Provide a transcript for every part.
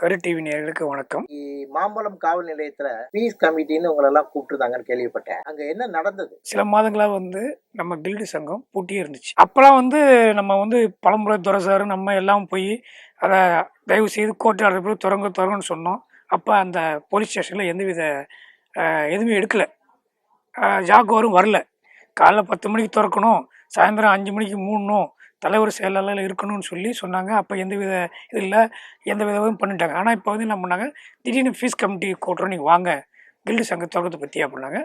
கரு டிவி நேயர்களுக்கு வணக்கம். மாம்பழம் காவல் நிலையத்துல பீஸ் கமிட்டின்னு உங்களை எல்லாம் கூப்பிட்டுருந்தாங்கன்னு கேள்விப்பட்டேன். அங்க என்ன நடந்தது? சில மாதங்களாக வந்து நம்ம கில்டு சங்கம் பூட்டியே இருந்துச்சு. அப்போலாம் வந்து நம்ம வந்து பழமுறை துரசார் நம்ம எல்லாம் போய் அதை தயவு செய்து கோர்ட்டு போய் திறங்க திறங்கன்னு சொன்னோம். அப்போ அந்த போலீஸ் ஸ்டேஷனில் எந்தவித எதுவுமே எடுக்கலை. ஜாக்குவாரும் வரல. காலைல பத்து மணிக்கு திறக்கணும் சாயந்தரம் அஞ்சு மணிக்கு மூடணும் தலைவர் செயலாளர் இருக்கணும்னு சொல்லி சொன்னாங்க. அப்போ எந்தவித இது இல்லை. எந்த விதமும் பண்ணிட்டாங்க. ஆனால் இப்போ வந்து என்ன பண்ணாங்க? திடீர்னு ஃபீஸ் கமிட்டி கூட்டுறோம் நீங்கள் வாங்க. கில்டு சங்க தொடக்கத்தை பற்றி அப்படின்னாங்க.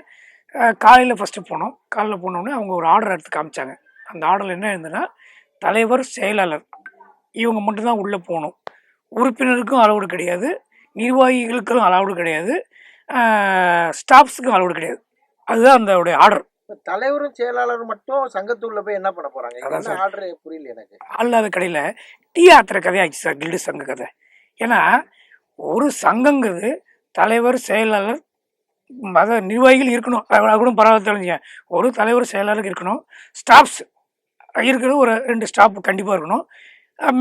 காலையில் ஃபஸ்ட்டு போனோம். காலையில் போனோடனே அவங்க ஒரு ஆர்டர் எடுத்து காமிச்சாங்க. அந்த ஆர்டரில் என்ன இருந்ததுன்னா தலைவர் செயலாளர் இவங்க மட்டும்தான் உள்ளே போகணும். உறுப்பினருக்கும் அளவுடு கிடையாது. நிர்வாகிகளுக்கும் அளவுடு கிடையாது. ஸ்டாஃப்ஸுக்கும் அளவுடு கிடையாது. அதுதான் அந்த ஆர்டர் தலைவரும் செயலாளரும் மட்டும் சங்கத்துள்ள போய் என்ன பண்ண போறாங்க. ஆர்டர் புரியல எனக்கு. அல்லாத கடையில் டீ ஆத்துற கதையாச்சு சார் கில்டு சங்க கதை. ஏன்னா ஒரு சங்கங்கிறது தலைவர் செயலாளர் ம், அதாவது நிர்வாகிகள் இருக்கணும். கூட பரவாயில்ல தெரிஞ்சுங்க ஒரு தலைவர் செயலாளர் இருக்கணும். ஸ்டாஃப்ஸ் இருக்கிறது ஒரு ரெண்டு ஸ்டாஃப் கண்டிப்பாக இருக்கணும்.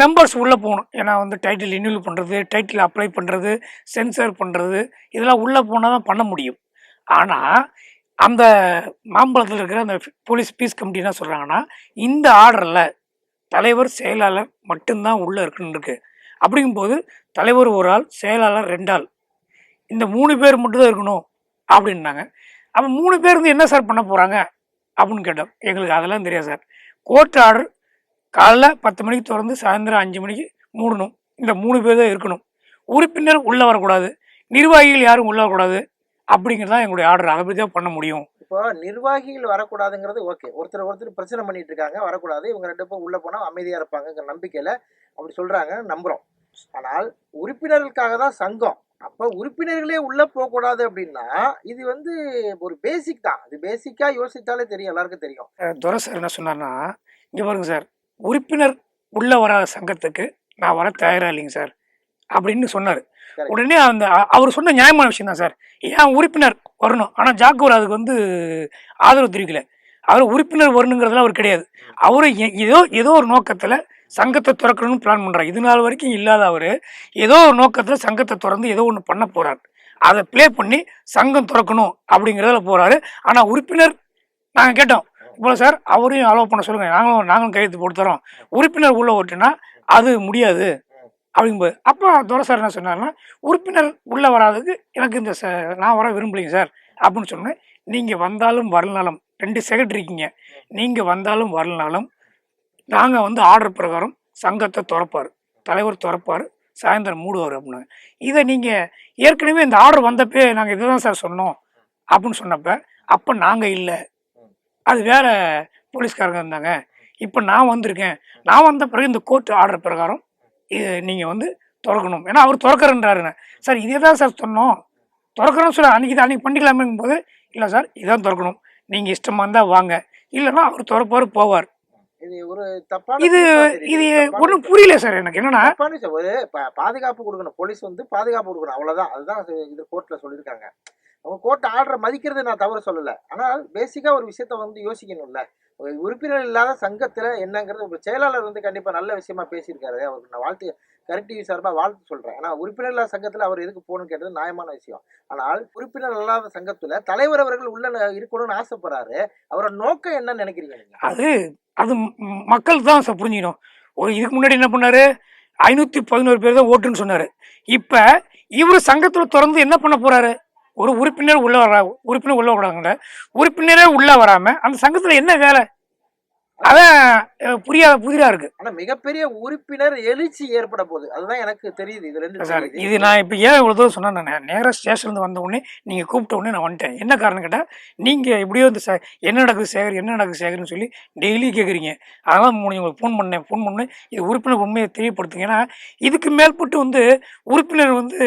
மெம்பர்ஸ் உள்ளே போகணும். ஏன்னா வந்து டைட்டில் ரினியூவல் பண்ணுறது டைட்டில் அப்ளை பண்ணுறது சென்சர் பண்ணுறது இதெல்லாம் உள்ளே போனால் தான் பண்ண முடியும். ஆனால் அந்த மாம்பழத்தில் இருக்கிற அந்த போலீஸ் பீஸ் கமிட்டி என்ன சொல்கிறாங்கன்னா இந்த ஆர்டரில் தலைவர் செயலாளர் மட்டும்தான் உள்ளே இருக்குன்னு இருக்கு. அப்படிங்கும்போது தலைவர் ஒரு ஆள் செயலாளர் ரெண்டு ஆள். இந்த மூணு பேர் மட்டும்தான் இருக்கணும் அப்படின்னாங்க. அப்போ மூணு பேர் வந்து என்ன சார் பண்ண போகிறாங்க அப்படின்னு கேட்டோம். எங்களுக்கு அதெல்லாம் தெரியாது சார். கோர்ட் ஆர்டர் காலைல பத்து மணிக்கு திறந்து சாயந்தரம் அஞ்சு மணிக்கு மூடணும். இந்த மூணு பேர் தான் இருக்கணும். உறுப்பினர் உள்ளே வரக்கூடாது. நிர்வாகிகள் யாரும் உள்ளே வரக்கூடாது. அப்படிங்கிறது தான் எங்களுடைய ஆர்டர் அதை பற்றி தான் பண்ண முடியும். இப்போ நிர்வாகிகள் வரக்கூடாதுங்கிறது ஓகே. ஒருத்தர் ஒருத்தர் பிரச்சனை பண்ணிட்டு இருக்காங்க வரக்கூடாது. இவங்க ரெண்டு பேரும் உள்ள போனா அமைதியா இருப்பாங்கங்கிற நம்பிக்கையில அப்படி சொல்றாங்க நம்புறோம். ஆனால் உறுப்பினர்களுக்காக தான் சங்கம். அப்ப உறுப்பினர்களே உள்ள போக கூடாது அப்படின்னா இது வந்து ஒரு பேசிக் தான். இது பேசிக்கா யோசித்தாலே தெரியும் எல்லாருக்கும் தெரியும். துரை சார் என்ன சொன்னார்னா இங்கே பாருங்க சார் உறுப்பினர் உள்ளே வராத சங்கத்துக்கு நான் வர தயாராக இல்லைங்க சார் அப்படின்னு சொன்னார். உடனே அந்த அவர் சொன்ன நியாயமான விஷயம் தான் சார். ஏன் உறுப்பினர் வரணும்? ஆனால் ஜாக்கூர் அதுக்கு வந்து ஆதரவு தெரிவிக்கல. அவர் உறுப்பினர் வரணுங்கிறதுல அவர் கிடையாது. அவர் ஏதோ ஏதோ ஒரு நோக்கத்தில் சங்கத்தை திறக்கணும்னு பிளான் பண்ணுறார் இது நாள் வரைக்கும் இல்லாத அவர் ஏதோ ஒரு நோக்கத்தில் சங்கத்தை திறந்து ஏதோ ஒன்று பண்ண போகிறார் அதை ப்ளே பண்ணி சங்கம் திறக்கணும் அப்படிங்கிறதுல போகிறாரு ஆனால் உறுப்பினர் நாங்கள் கேட்டோம். இப்போ சார் அவரையும் அலோவ் பண்ண சொல்லுங்கள் நாங்களும் நாங்களும் கையெழுத்து போட்டு தரோம். உறுப்பினர் உள்ள ஓட்டுனா அது முடியாது. அப்படிங்கும்போது அப்போ துரை சார் என்ன சொன்னார்னா உறுப்பினர் உள்ளே வராதுக்கு எனக்கு இந்த ச நான் வர விரும்பலைங்க சார் அப்படின்னு சொன்னேன் நீங்கள் வந்தாலும் வரலனாலும் ரெண்டு செக்ரட்டரி இருக்கீங்க நீங்கள் வந்தாலும் வரலனாலும் நாங்கள் வந்து ஆர்டர் பிரகாரம் சங்கத்தை திறப்பார் தலைவர் திறப்பார் சாயந்தரம் மூடுவார் அப்படின்னு. இதை நீங்கள் ஏற்கனவே இந்த ஆர்டர் வந்தப்பே நாங்கள் இதை தான் சார் சொன்னோம் அப்படின்னு சொன்னப்ப அப்போ நாங்கள் இல்லை. அது வேற போலீஸ்காரங்க இருந்தாங்க. இப்போ நான் வந்திருக்கேன். நான் வந்த பிறகு இந்த கோர்ட் ஆர்டர் பிரகாரம் இது நீங்கள் வந்து திறக்கணும். ஏன்னா அவர் திறக்கிறன்றாருங்க. சார் இதே தான் சார் சொன்னோம். திறக்கிறோம் சொல்ல அன்றைக்கி இது அன்றைக்கி பண்ணிக்கலாமேங்கும் போது இல்லை சார் இதான் திறக்கணும். நீங்கள் இஷ்டமாக இருந்தால் வாங்க. இல்லைன்னா அவர் திறப்பார் போவார். இது ஒரு தப்பான இது ஒன்றும் புரியல சார் எனக்கு. என்னன்னா பாதுகாப்பு கொடுக்கணும். போலீஸ் வந்து பாதுகாப்பு கொடுக்கணும். அவ்வளவுதான். அதுதான் இது- கோர்ட்ல சொல்லியிருக்காங்க. அவங்க கோர்ட் ஆர்டரை மதிக்கிறது நான் தவறு சொல்லலை. ஆனால் பேசிக்காக ஒரு விஷயத்த வந்து யோசிக்கணும்ல. ஒரு உறுப்பினர் இல்லாத சங்கத்தில் என்னங்கிறது ஒரு செயலாளர் வந்து கண்டிப்பாக நல்ல விஷயமா பேசியிருக்காரு. அவருக்கு நான் வாழ்த்து கரெக்டிவ் சார்பாக வாழ்த்து சொல்கிறேன் ஆனால் உறுப்பினர் இல்லாத சங்கத்தில் அவர் எதுக்கு போகணும் கேட்டது நியாயமான விஷயம். ஆனால் உறுப்பினர் இல்லாத சங்கத்தில் தலைவர் அவர்கள் உள்ள இருக்கணும்னு ஆசைப்படுறாரு. அவரோட நோக்கம் என்னன்னு நினைக்கிறீங்க அது அது மக்கள் தான் சார் புரிஞ்சுக்கணும். ஒரு இதுக்கு முன்னாடி என்ன பண்ணாரு? ஐநூற்றி பதினோரு பேர் தான் ஓட்டுன்னு சொன்னார். இப்போ இவர் சங்கத்தில் திறந்து என்ன பண்ண போறாரு? ஒரு உறுப்பினர் உள்ள வர உறுப்பினர் உள்ள விடாங்க உறுப்பினரே உள்ள வராம அந்த சங்கத்தில் என்ன வேலை? அதான் புரியாத புதிரா இருக்கு. ஆனா மிகப்பெரிய உறுப்பினர் எழுச்சி ஏற்பட போகுது. அதுதான் எனக்கு தெரியுது. இது ரெண்டு சார். இது நான் இப்போ ஏன் இவ்வளோ தூரம் சொன்னேன் நான் நேராக ஸ்டேஷன்லேருந்து வந்த உடனே நீங்கள் கூப்பிட்ட உடனே நான் வந்துட்டேன். என்ன காரணம் கேட்டால் நீங்கள் இப்படியோ இந்த ச என்ன நடக்குது சேகர் என்ன நடக்குது சேகர்னு சொல்லி டெய்லி கேட்குறீங்க அதனால் மூணு உங்களுக்கு ஃபோன் பண்ணேன். ஃபோன் பண்ணேன் இது உறுப்பினர் உண்மையை தெரியப்படுத்துங்க. ஏன்னா இதுக்கு மேற்பட்டு வந்து உறுப்பினர் வந்து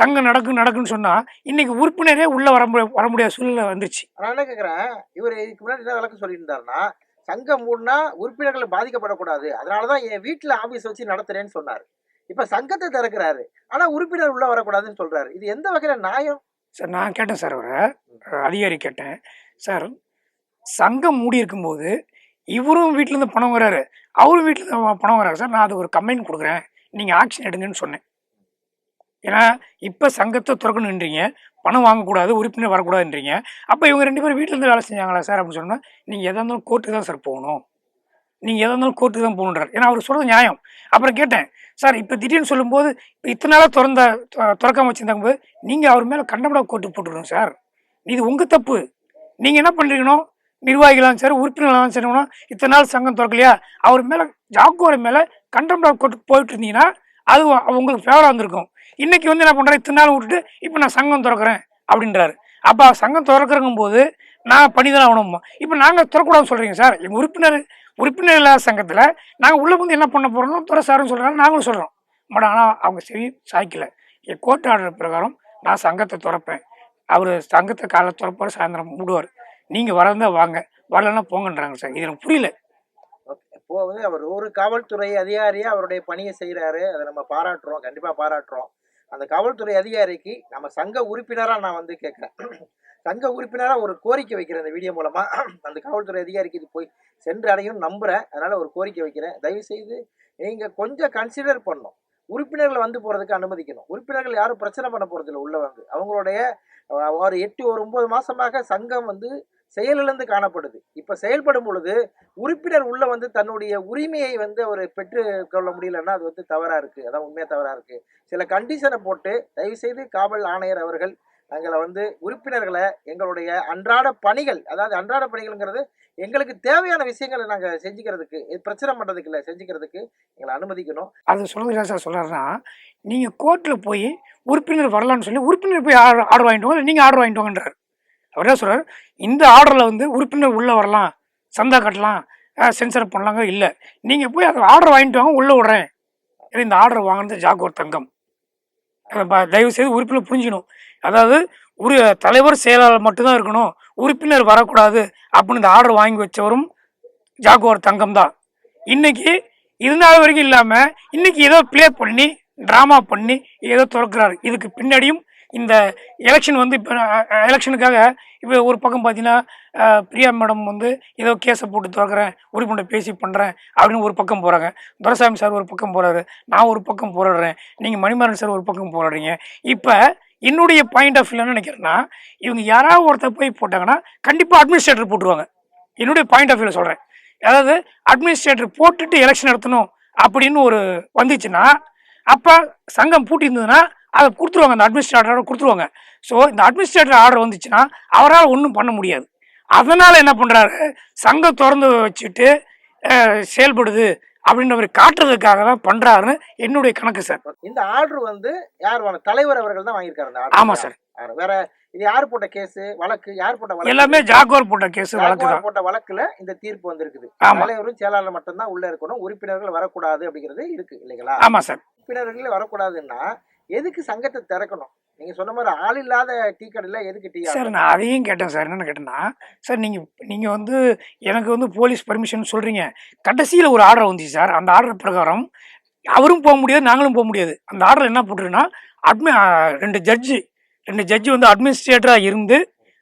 சங்கம் நடக்கும் நடக்குன்னு சொன்னால் இன்னைக்கு உறுப்பினரே உள்ளே வர முடிய வர முடியாத சூழ்நிலை வந்துருச்சு. நான் என்ன கேக்குறேன்? இவர் இதுக்கு முன்னாடி என்ன விளக்கம் சொல்லியிருந்தாருன்னா சங்கம் மூடனா உறுப்பினர்கள் பாதிக்கப்படக்கூடாது. அதனாலதான் என் வீட்டுல ஆபீஸ் வச்சு நடத்துறேன்னு சொன்னாரு. இப்ப சங்கத்தை திறக்கிறாரு. ஆனா உறுப்பினர் உள்ள வரக்கூடாதுன்னு சொல்றாரு. இது எந்த வகையில நியாயம்? சார் நான் கேட்டேன் சார் அவரை. அதிகாரி கேட்டேன். சார் சங்கம் மூடி இருக்கும்போது இவரும் வீட்டிலேருந்து பணம் வராரு. அவரும் வீட்டிலேருந்து பணம் வராரு. சார் நான் அது ஒரு கம்ப்ளைண்ட் கொடுக்குறேன். நீங்கள் ஆக்ஷன் எடுங்கன்னு சொன்னேன். ஏன்னா இப்போ சங்கத்தை திறக்கணுன்றீங்க பணம் வாங்கக்கூடாது உறுப்பினர் வரக்கூடாதுன்றீங்க அப்போ இவங்க ரெண்டு பேரும் வீட்டில் இருந்து வேலை செஞ்சாங்களா சார் அப்படின்னு சொன்னால் நீங்கள் எதாக இருந்தாலும் கோர்ட்டு தான் சார் போகணும். நீங்கள் எதாக இருந்தாலும் கோர்ட்டுக்கு தான் போகணுன்றார். ஏன்னா அவர் சொல்கிறது நியாயம். அப்புறம் கேட்டேன் சார் இப்போ திடீர்னு சொல்லும்போது இப்போ இத்தனை நாளாக திறந்த த- திறக்காம வச்சிருந்தாங்க போது நீங்கள் அவர் மேலே கண்டபடா கோர்ட்டு போட்டுருங்க சார். இது உங்கள் தப்பு. நீங்கள் என்ன பண்ணுறீங்கன்னோ நிர்வாகிகளாம் சரி உறுப்பினர்களாம் சரி இத்தனை நாள் சங்கம் திறக்கலையா? அவர் மேலே ஜாக்குவார் மேலே கண்டபடா கோர்ட்டுக்கு போயிட்டு இருந்தீங்கன்னா அது உங்களுக்கு ஃபேவராக வந்திருக்கும் இன்னைக்கு வந்து என்ன பண்ணுறேன் இத்தனை நாள் விட்டுட்டு இப்போ நான் சங்கம் திறக்கிறேன் அப்படின்றாரு. அப்போ சங்கம் திறக்கிறங்கும் போது நான் பண்ணி தான் ஆகணுமா. இப்போ நாங்கள் திறக்கூடாதுன்னு சொல்கிறீங்க சார். எங்கள் உறுப்பினர் உறுப்பினர் இல்லாத சங்கத்தில் நாங்கள் உள்ளே வந்து என்ன பண்ண போகிறோம்னு துறை சார்னு சொல்கிறாங்க நாங்களும் சொல்கிறோம் பட் ஆனால் அவங்க சரி சாய்க்கலை. என் கோர்ட் ஆர்டர் பிரகாரம் நான் சங்கத்தை திறப்பேன். அவர் சங்கத்தை காலைல திறப்பார் சாயந்தரம் மூடுவார். நீங்கள் வரந்தா வாங்க. வரலன்னா போங்கன்றாங்க சார். இது எனக்கு புரியல. போகுது. வந்து அவர் ஒரு காவல்துறை அதிகாரியாக அவருடைய பணியை செய்கிறாரு அதை நம்ம பாராட்டுறோம். கண்டிப்பாக பாராட்டுறோம். அந்த காவல்துறை அதிகாரிக்கு நம்ம சங்க உறுப்பினராக நான் வந்து கேட்குறேன். சங்க உறுப்பினராக ஒரு கோரிக்கை வைக்கிறேன் இந்த வீடியோ மூலமாக அந்த காவல்துறை அதிகாரிக்கு இது போய் சென்று அடையும் நம்புகிறேன் அதனால் ஒரு கோரிக்கை வைக்கிறேன். தயவு செய்து கொஞ்சம் கன்சிடர் பண்ணணும். உறுப்பினர்களை வந்து போகிறதுக்கு அனுமதிக்கணும். உறுப்பினர்கள் யாரும் பிரச்சனை பண்ண போகிறதில்ல உள்ளே வந்து அவங்களுடைய ஒரு எட்டு ஒரு ஒன்பது மாதமாக சங்கம் வந்து செயலிழந்து காணப்படுது. இப்ப செயல்படும் பொழுது உறுப்பினர் உள்ள வந்து தன்னுடைய உரிமையை வந்து அவர் பெற்று கொள்ள முடியலன்னா அது வந்து தவறா இருக்கு. அதான் உண்மையா தவறா இருக்கு. சில கண்டிஷனை போட்டு தயவு செய்து காவல் ஆணையர் அவர்கள் எங்களை வந்து உறுப்பினர்களை எங்களுடைய அன்றாட பணிகள் அதாவது அன்றாட பணிகள்ங்கிறது எங்களுக்கு தேவையான விஷயங்களை நாங்கள் செஞ்சுக்கிறதுக்கு இது பிரச்சனை பண்ணுறதுக்கு இல்லை செஞ்சுக்கிறதுக்கு எங்களை அனுமதிக்கணும். அது சொல்லுங்கள் சார் சொல்கிறாருன்னா நீங்கள் கோர்ட்டில் போய் உறுப்பினர் வரலான்னு சொல்லி உறுப்பினர் போய் ஆர்டர் ஆர்டர் வாங்கிட்டு வாங்க நீங்கள் ஆர்டர் வாங்கிட்டு வாங்கன்றார். அவர் என்ன சொல்கிறார் இந்த ஆர்டரில் வந்து உறுப்பினர் உள்ளே வரலாம் சந்தா கட்டலாம் சென்சர் பண்ணலாங்க இல்லை. நீங்கள் போய் அதை ஆர்டர் வாங்கிட்டு வாங்க உள்ளே விட்றேன். இது இந்த ஆர்டர் வாங்கினது ஜாகோர் தங்கம். அதை ப- தயவு செய்து உறுப்பினர் புரிஞ்சிக்கணும். அதாவது ஒரு தலைவர் செயலாளர் மட்டும்தான் இருக்கணும். உறுப்பினர் வரக்கூடாது அப்படின்னு இந்த ஆர்டர் வாங்கி வச்சவரும் ஜாகுவார் தங்கம் தான். இன்னைக்கு இருந்தாலும் வரைக்கும் இல்லாமல் இன்னைக்கு ஏதோ ப்ளே பண்ணி ட்ராமா பண்ணி ஏதோ திறக்கிறாரு. இதுக்கு பின்னாடியும் இந்த எலெக்ஷன் வந்து இப்போ எலெக்ஷனுக்காக இப்போ ஒரு பக்கம் பார்த்தீங்கன்னா பிரியா மேடம் வந்து ஏதோ கேஸை போட்டு திறக்கிறேன் உறுப்பினர் பேசி பண்ணுறேன் அப்படின்னு ஒரு பக்கம் போகிறாங்க துரசாமி சார் ஒரு பக்கம் போகிறாரு நான் ஒரு பக்கம் போராடுறேன் நீங்கள் மணிமாறன் சார் ஒரு பக்கம் போராடுறீங்க. இப்போ என்னுடைய பாயிண்ட் ஆஃப் வியூ நினைக்கிறேன்னா இவங்க யாராவது ஒருத்தர் போய் போட்டாங்கன்னா கண்டிப்பாக அட்மினிஸ்ட்ரேட்டர் போட்டுருவாங்க. என்னுடைய பாயிண்ட் ஆஃப் வியூவில் சொல்கிறேன் அதாவது அட்மினிஸ்ட்ரேட்டர் போட்டுட்டு எலெக்ஷன் நடத்தணும் அப்படின்னு ஒரு வந்துச்சுன்னா அப்போ சங்கம் பூட்டி இருந்ததுன்னா அதை கொடுத்துருவாங்க அந்த அட்மினிஸ்ட்ரேட்டரோட கொடுத்துருவாங்க. ஸோ இந்த அட்மினிஸ்ட்ரேட்டர் ஆர்டர் வந்துச்சுன்னா அவரால் ஒன்றும் பண்ண முடியாது. அதனால் என்ன பண்ணுறாரு சங்கம் திறந்து வச்சுட்டு செயல்படுது அப்படின்றவர் காட்டுறதுக்காக தான் பண்ணுறாருன்னு என்னுடைய கணக்கு சார். இந்த ஆர்டர் வந்து யார் வாங்க தலைவர் அவர்கள் தான் வாங்கியிருக்காரு அந்த ஆமா ஆர்டர் சார் வேற இது யார் போட்ட கேஸ் வழக்கு யார் போட்ட வழக்கு? எல்லாமே ஜாகுவார் போட்ட கேஸ் வழக்கு போட்ட வழக்குல இந்த தீர்ப்பு வந்திருக்குது. ஆமா. தலைவரும் செயலாளர் மட்டும்தான் உள்ள இருக்கணும். உறுப்பினர்கள் வரக்கூடாது அப்படிங்கிறது இருக்கு இல்லைங்களா? ஆமாம் சார். உறுப்பினர்கள் வரக்கூடாதுன்னா எதுக்கு சங்கத்தை திறக்கணும்? நீங்க சொன்ன மாதிரி ஆள் இல்லாத டீ கடையில எதுக்கு டீ சார் நான் அதையும் கேட்டேன் சார். என்னென்னு கேட்டேன்னா சார் நீங்கள் நீங்கள் வந்து எனக்கு வந்து போலீஸ் பர்மிஷன் சொல்கிறீங்க கடைசியில் ஒரு ஆர்டர் வந்துச்சு சார். அந்த ஆர்டர் பிரகாரம் அவரும் போக முடியாது நாங்களும் போக முடியாது. அந்த ஆர்டர் என்ன போட்டிருக்குன்னா அட்மி ரெண்டு ஜட்ஜி ரெண்டு ஜட்ஜி வந்து அட்மினிஸ்ட்ரேட்டராக இருந்து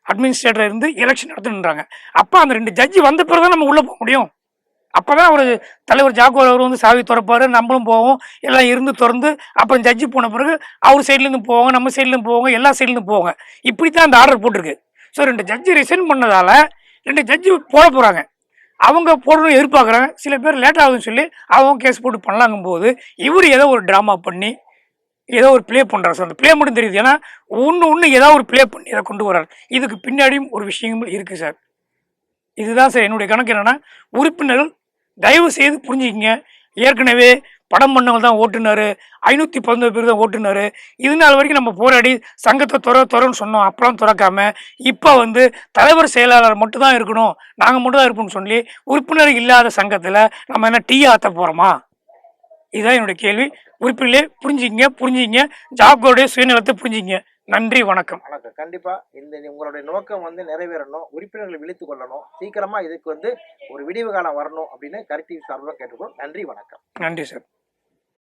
அட்மினிஸ்ட்ரேட்டராக இருந்து எலெக்ஷன் நடத்தணுன்றாங்க அப்போ அந்த ரெண்டு ஜட்ஜி வந்த பிறகு தான் நம்ம உள்ளே போக முடியும். அப்போ தான் ஒரு தலைவர் ஜாக்குவார் அவர் வந்து சாவி திறப்பாரு நம்மளும் போவோம் எல்லாம் இருந்து திறந்து அப்புறம் ஜட்ஜி போன பிறகு அவர் சைட்லேருந்து போவாங்க நம்ம சைட்லேருந்து போவாங்க எல்லா சைட்லேருந்து போவாங்க. இப்படி தான் அந்த ஆர்டர் போட்டிருக்கு. ஸோ ரெண்டு ஜட்ஜி ரிசைன் பண்ணதால் ரெண்டு ஜட்ஜி போட போகிறாங்க அவங்க போடணும்னு எதிர்பார்க்குறாங்க. சில பேர் லேட் ஆகுதுன்னு சொல்லி அவங்க கேஸ் போட்டு பண்ணலாங்கும் போது இவர் ஏதோ ஒரு ட்ராமா பண்ணி ஏதோ ஒரு ப்ளே பண்ணுறாரு சார் அந்த ப்ளே மட்டும் தெரியுது. ஏன்னா ஒன்று ஒன்று ஏதோ ஒரு ப்ளே பண்ணி இதை கொண்டு வர்றாரு. இதுக்கு பின்னாடியும் ஒரு விஷயங்கள் இருக்குது சார் இதுதான் சார் என்னுடைய கணக்கு என்னென்னா உறுப்பினர்கள் தயவு செய்து புரிஞ்சுக்கிங்க. ஏற்கனவே படம் பண்ணவங்க தான் ஓட்டுனார். ஐநூற்றி பதினோரு பேர் தான் ஓட்டுனாரு. இது நாள் வரைக்கும் நம்ம போராடி சங்கத்தை துற துறன்னு சொன்னோம். அப்பெல்லாம் திறக்காம இப்போ வந்து தலைவர் செயலாளர் மட்டும் தான் இருக்கணும். நாங்கள் மட்டும் தான் இருப்போம்னு சொல்லி உறுப்பினர் இல்லாத சங்கத்தில் நம்ம என்ன டீ ஆற்ற போகிறோமா இதுதான் என்னுடைய கேள்வி. உறுப்பினர்களே புரிஞ்சுக்கிங்க புரிஞ்சுக்கிங்க. ஜாப்களுடைய சுயநலத்தை புரிஞ்சுக்கிங்க. நன்றி வணக்கம். வணக்கம். கண்டிப்பா இந்த உங்களுடைய நோக்கம் வந்து நிறைவேறணும் உறுப்பினர்களை விழித்துக் கொள்ளணும். சீக்கிரமா இதுக்கு வந்து ஒரு விடிவு காலம் வரணும் அப்படின்னு கரெக்டிவ் சார்பாக கேட்டுக்கோ நன்றி வணக்கம். நன்றி சார்.